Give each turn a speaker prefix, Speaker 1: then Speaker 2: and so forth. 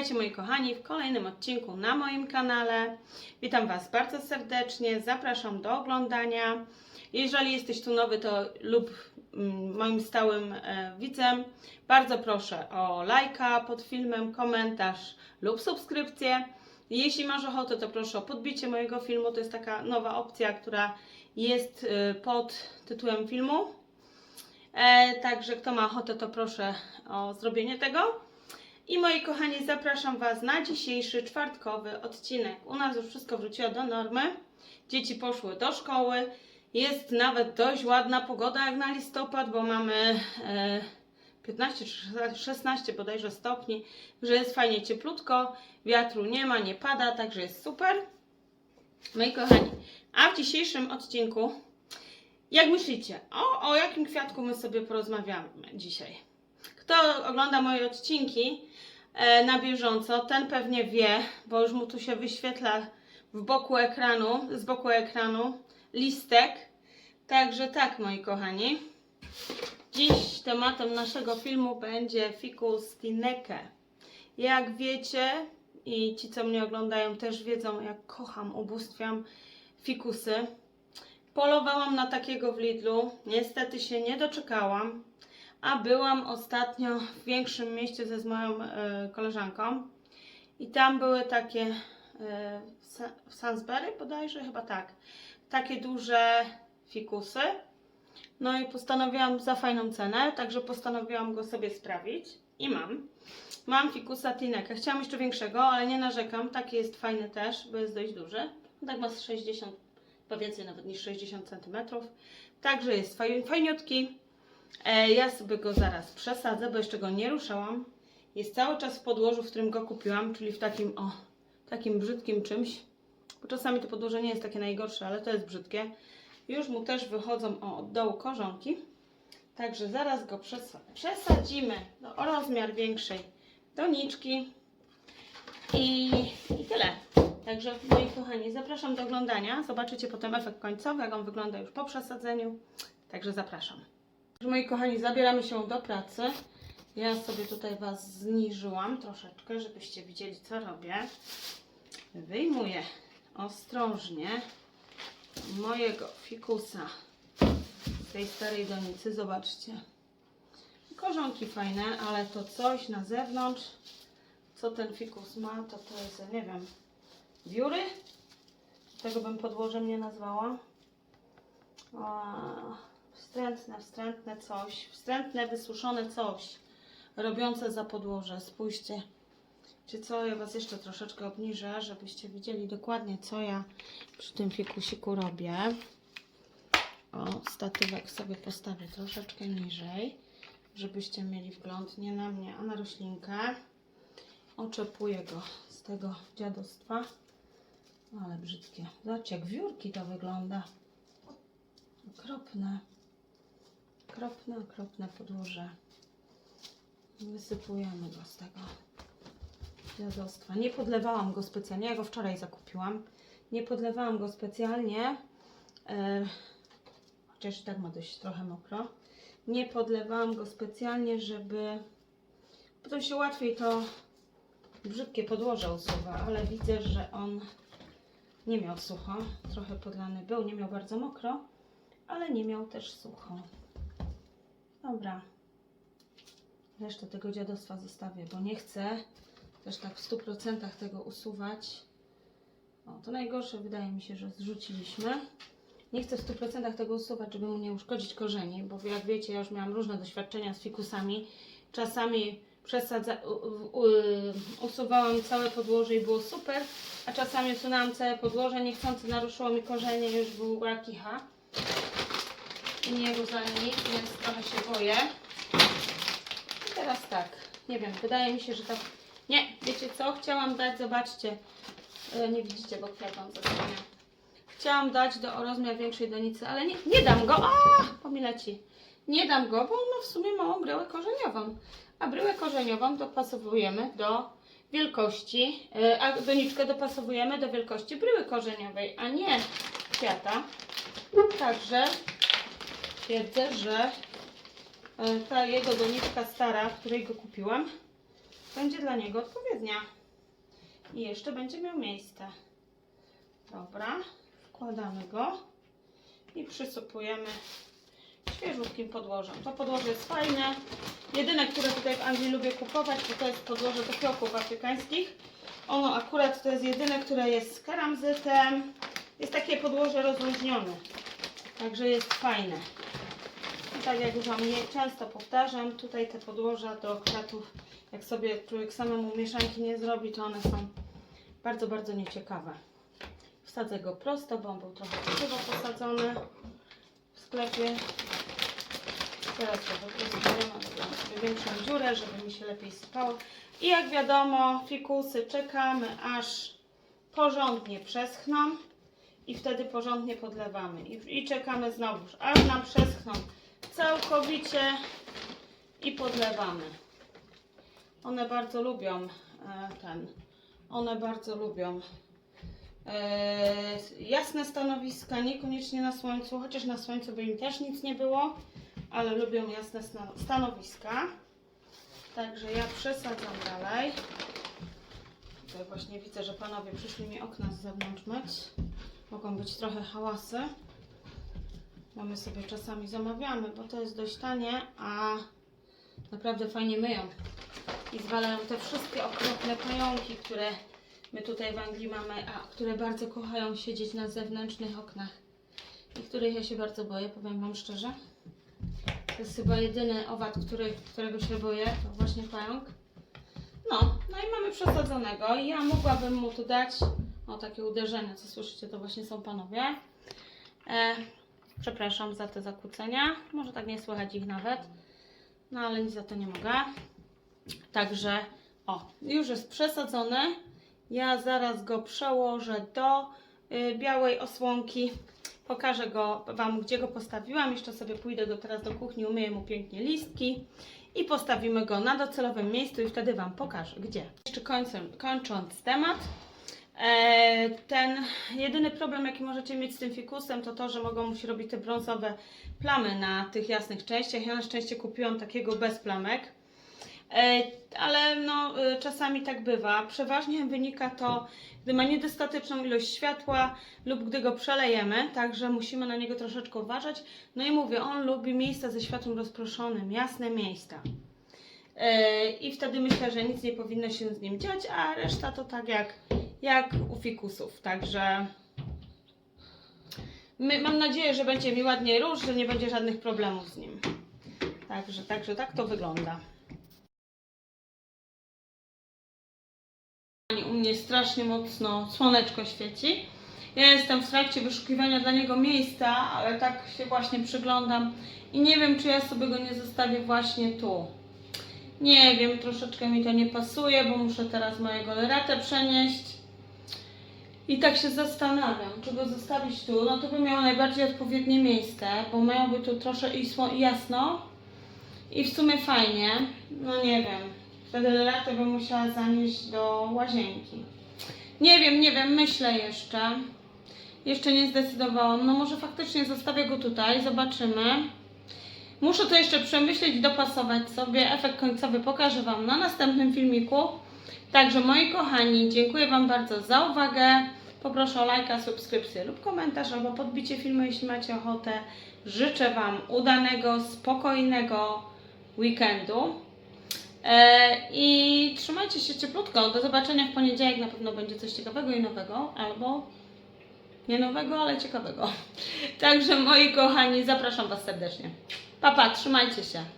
Speaker 1: Witajcie moi kochani w kolejnym odcinku na moim kanale. Witam Was bardzo serdecznie, zapraszam do oglądania. Jeżeli jesteś tu nowy to lub mm, moim stałym e, widzem, bardzo proszę o lajka pod filmem, komentarz lub subskrypcję. Jeśli masz ochotę, to proszę o podbicie mojego filmu. To jest taka nowa opcja, która jest e, pod tytułem filmu. E, także kto ma ochotę, to proszę o zrobienie tego. I moi kochani, zapraszam Was na dzisiejszy czwartkowy odcinek. U nas już wszystko wróciło do normy. Dzieci poszły do szkoły. Jest nawet dość ładna pogoda jak na listopad, bo mamy e, 15 czy 16 bodajże stopni, że jest fajnie cieplutko, wiatru nie ma, nie pada, także jest super. Moi kochani, a w dzisiejszym odcinku, jak myślicie, o, o jakim kwiatku my sobie porozmawiamy dzisiaj? Kto ogląda moje odcinki e, na bieżąco, ten pewnie wie, bo już mu tu się wyświetla w boku ekranu, z boku ekranu listek. Także tak, moi kochani. Dziś tematem naszego filmu będzie ficus tineke. Jak wiecie i ci, co mnie oglądają, też wiedzą, jak kocham, ubóstwiam fikusy. Polowałam na takiego w Lidlu. Niestety się nie doczekałam. A byłam ostatnio w większym mieście ze z moją e, koleżanką i tam były takie e, w Sa- w Salisbury bodajże, chyba tak, takie duże fikusy. No i postanowiłam za fajną cenę, także postanowiłam go sobie sprawić i mam. Mam fikusa Tineka. Chciałam jeszcze większego, ale nie narzekam. Taki jest fajny też, bo jest dość duży. Tak ma z 60, chyba więcej nawet niż 60 cm. Także jest faj, fajniutki. E, ja sobie go zaraz przesadzę, bo jeszcze go nie ruszałam. Jest cały czas w podłożu, w którym go kupiłam, czyli w takim, o, takim brzydkim czymś. Bo czasami to podłoże nie jest takie najgorsze, ale to jest brzydkie. Już mu też wychodzą o, od dołu korzonki. Także zaraz go przesa- przesadzimy do, o rozmiar większej doniczki. I, I tyle. Także moi kochani, zapraszam do oglądania. Zobaczycie potem efekt końcowy, jak on wygląda już po przesadzeniu. Także zapraszam. Moi kochani, zabieramy się do pracy. Ja sobie tutaj Was zniżyłam troszeczkę, żebyście widzieli, co robię. Wyjmuję ostrożnie mojego fikusa z tej starej donicy. Zobaczcie. Korzonki fajne, ale to coś na zewnątrz, co ten fikus ma, to to jest, nie wiem, wióry? Tego bym podłożem nie nazwała. Wstrętne, wstrętne coś. Wstrętne, wysuszone coś. Robiące za podłoże. Spójrzcie. Czy co? Ja Was jeszcze troszeczkę obniżę, żebyście widzieli dokładnie, co ja przy tym fikusiku robię. O, statywek sobie postawię troszeczkę niżej, żebyście mieli wgląd nie na mnie, a na roślinkę. Oczepuję go z tego dziadostwa. Ale brzydkie. Zobaczcie, jak wiórki to wygląda. Okropne. Okropne, okropne podłoże. Wysypujemy go z tego dziadostwa. Nie podlewałam go specjalnie. Ja go wczoraj zakupiłam. Nie podlewałam go specjalnie. E, chociaż i tak ma dość trochę mokro. Nie podlewałam go specjalnie, żeby. Potem się łatwiej to brzydkie podłoże usuwa, ale widzę, że on nie miał sucho. Trochę podlany był, nie miał bardzo mokro, ale nie miał też sucho. Dobra. Resztę tego dziadostwa zostawię, bo nie chcę też tak w 100% tego usuwać. O, to najgorsze wydaje mi się, że zrzuciliśmy. Nie chcę w 100% tego usuwać, żeby mu nie uszkodzić korzeni, bo jak wiecie, ja już miałam różne doświadczenia z fikusami. Czasami przesadza, u, usuwałam całe podłoże i było super, a czasami usunęłam całe podłoże, niechcący naruszyło mi korzenie, już była kicha. I nie nic, więc trochę się boję. I teraz tak, nie wiem, wydaje mi się, że tak. Nie, wiecie co? Chciałam dać, zobaczcie. E, Nie widzicie, bo kwiatom zasłania. Chciałam dać do o rozmiar większej donicy, ale nie, nie dam go. A, pomileci. Nie dam go, bo on ma w sumie małą bryłę korzeniową. A bryłę korzeniową dopasowujemy do wielkości, e, a doniczkę dopasowujemy do wielkości bryły korzeniowej, a nie kwiata. Także twierdzę, że e, ta jego doniczka stara, w której go kupiłam, będzie dla niego odpowiednia. I jeszcze będzie miał miejsce. Dobra, wkładamy go i przysypujemy świeżutkim podłożem. To podłoże jest fajne. Jedyne, które tutaj w Anglii lubię kupować, to to jest podłoże do kroków afrykańskich. Ono akurat to jest jedyne, które jest z keramzytem. Jest takie podłoże rozluźnione. Także jest fajne. Tak jak już Wam je często powtarzam, tutaj te podłoża do kwiatów, jak sobie człowiek samemu mieszanki nie zrobi, to one są bardzo, bardzo nieciekawe. Wsadzę go prosto, bo on był trochę krzywo posadzony w sklepie. Teraz go sobie większą dziurę, żeby mi się lepiej sypało. I jak wiadomo, fikusy czekamy aż porządnie przeschną i wtedy porządnie podlewamy. I, i czekamy znowu, aż nam przeschną całkowicie i podlewamy. One bardzo lubią e, ten, one bardzo lubią e, jasne stanowiska, niekoniecznie na słońcu, chociaż na słońcu by im też nic nie było, ale lubią jasne sta- stanowiska. Także ja przesadzam dalej. Tutaj właśnie widzę, że panowie przyszli mi okna z zewnątrz myć. Mogą być trochę hałasy. Bo my sobie czasami zamawiamy, bo to jest dość tanie, a naprawdę fajnie myją. I zwalają te wszystkie okropne pająki, które my tutaj w Anglii mamy, a które bardzo kochają siedzieć na zewnętrznych oknach. I których ja się bardzo boję, powiem Wam szczerze. To jest chyba jedyny owad, który, którego się boję, to właśnie pająk. No, no i mamy przesadzonego. I ja mogłabym mu tu dać, o takie uderzenia, co słyszycie, to właśnie są panowie. E, przepraszam za te zakłócenia. Może tak nie słychać ich nawet. No ale nic za to nie mogę. Także, o, już jest przesadzony. Ja zaraz go przełożę do y, białej osłonki. Pokażę go Wam, gdzie go postawiłam. Jeszcze sobie pójdę go teraz do kuchni, umyję mu pięknie listki i postawimy go na docelowym miejscu i wtedy Wam pokażę, gdzie. Jeszcze końcem, kończąc temat. E, ten jedyny problem, jaki możecie mieć z tym fikusem, to to, że mogą mu się robić te brązowe plamy na tych jasnych częściach. Ja na szczęście kupiłam takiego bez plamek. E, ale no, y, czasami tak bywa. Przeważnie wynika to, gdy ma niedostateczną ilość światła lub gdy go przelejemy, także musimy na niego troszeczkę uważać. No i mówię, on lubi miejsca ze światłem rozproszonym, jasne miejsca. E, I wtedy myślę, że nic nie powinno się z nim dziać, a reszta to tak jak, jak u fikusów. Także my, mam nadzieję, że będzie mi ładnie róż, że nie będzie żadnych problemów z nim. Także, także tak to wygląda. U mnie strasznie mocno słoneczko świeci. Ja jestem w trakcie wyszukiwania dla niego miejsca, ale tak się właśnie przyglądam i nie wiem, czy ja sobie go nie zostawię właśnie tu. Nie wiem, troszeczkę mi to nie pasuje, bo muszę teraz mojego leratę przenieść. I tak się zastanawiam, czy go zostawić tu. No to by miało najbardziej odpowiednie miejsce, bo miałoby tu troszkę i jasno i w sumie fajnie. No nie wiem. Wtedy leratę bym musiała zanieść do łazienki. Nie wiem, nie wiem, myślę jeszcze. Jeszcze nie zdecydowałam. No może faktycznie zostawię go tutaj, zobaczymy. Muszę to jeszcze przemyśleć dopasować sobie. Efekt końcowy pokażę Wam na następnym filmiku. Także moi kochani, dziękuję Wam bardzo za uwagę. Poproszę o lajka, subskrypcję lub komentarz albo podbicie filmu, jeśli macie ochotę. Życzę Wam udanego, spokojnego weekendu. E, I trzymajcie się cieplutko. Do zobaczenia w poniedziałek. Na pewno będzie coś ciekawego i nowego, albo nie nowego, ale ciekawego. Także moi kochani, zapraszam Was serdecznie. Papa, trzymajcie się.